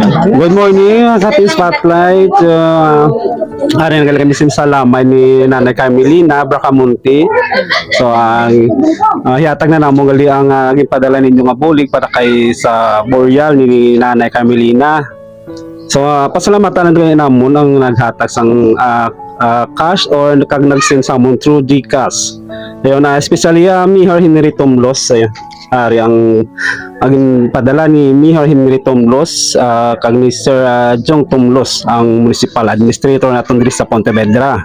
Good morning, Happy Spotlight. Uh, Arin nga kami sa lamay ni Nanay Carmelina Bracamonte. So ang uh, hiatag na namo gali ang uh, gipadala ninyo nga bulig para kay sa boreal ni Nanay Carmelina. So uh, pasalamatan na rin namon ang naghatag sang uh, uh, cash or kag nag-send sa amon through GCash. Ayun na especially uh, mi Henry Tomlos ayun. Ari ang ang padala ni Mihar Henry Tomlos uh, kag ni Sir uh, Jong Tomlos ang municipal administrator naton diri sa Pontevedra.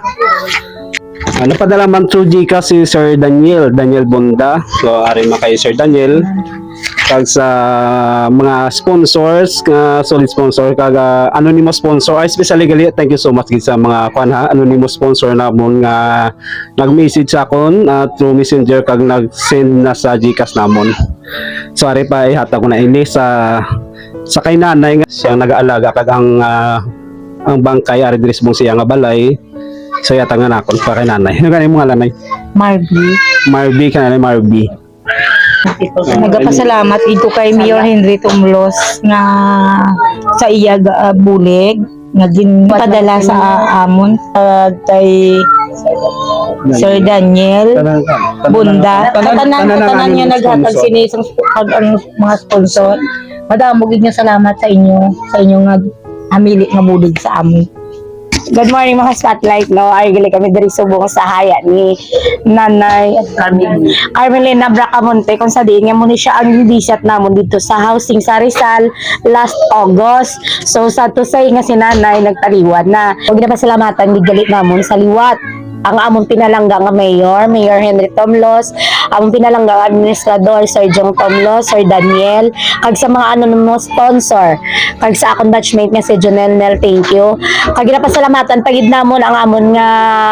Ano padala man through GCash si Sir Daniel, Daniel Bonda. So ari makay Sir Daniel. Kag sa mga sponsors nga solid sponsor kag uh, anonymous sponsor. Ay especially gali thank you so much sa mga kwan ha anonymous sponsor namon nga nag-message sa akon uh, through messenger kag nag-send na sa GCash namon. So ari pa ihatag ko na ini sa sa kay nanay nga siyang nag-aalaga kag ang ah, ang bangkay ari diri sa siya nga balay so yata nga nakon pa kay nanay ano ganay mga lanay Marby. Marby ka nanay Marby Nagapasalamat dito kay Mayor Henry Tumlos nga sa iya uh, bulig nga ginpadala sa amon uh, kay Sir Daniel Bunda. Katanan katanan niya naghatag sinisang pag ang mga sponsor. Madamo gid nga salamat sa inyo sa inyo nga amili nga bulig sa amin. Good morning mga spotlight no. Ay gali kami diri subong sa haya ni Nanay Carmen. Carmelina Bracamonte kung sa diin nga mo ni siya ang bisat namon dito sa housing sa Rizal last August. So sa to say nga si Nanay nagtaliwad na. Huwag na pasalamatan ni galit namon sa liwat ang among pinalangga nga mayor, Mayor Henry Tomlos, among pinalangga administrador, Sir Jong Tomlos, Sir Daniel, kag sa mga anonymous sponsor, kag sa akong batchmate nga si Jonel Nel, thank you. Kag pasalamatan pagid namon ang amon nga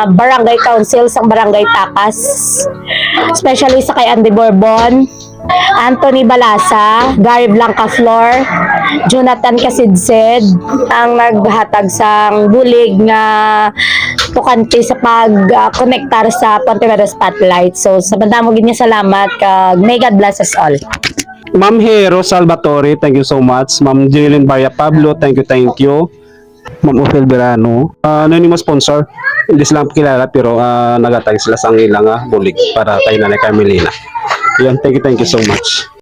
barangay council sa barangay Takas, especially sa kay Andy Bourbon, Anthony Balasa, Gary Blanca Flor, Jonathan Kasidsid, ang naghatag sang bulig nga tukante sa pag-connectar sa Pontevedra Spotlight. So, sa banda mo niya salamat kag may God bless us all. Ma'am Hero Salvatore, thank you so much. Ma'am Jerilyn Barya Pablo, thank you, thank you. Ma'am Ophel Verano, uh, anonymous sponsor. Hindi sila kilala pero uh, nagatag sila sa ilang uh, bulig para kay Nanay Carmelina. Yan, thank you, thank you so much.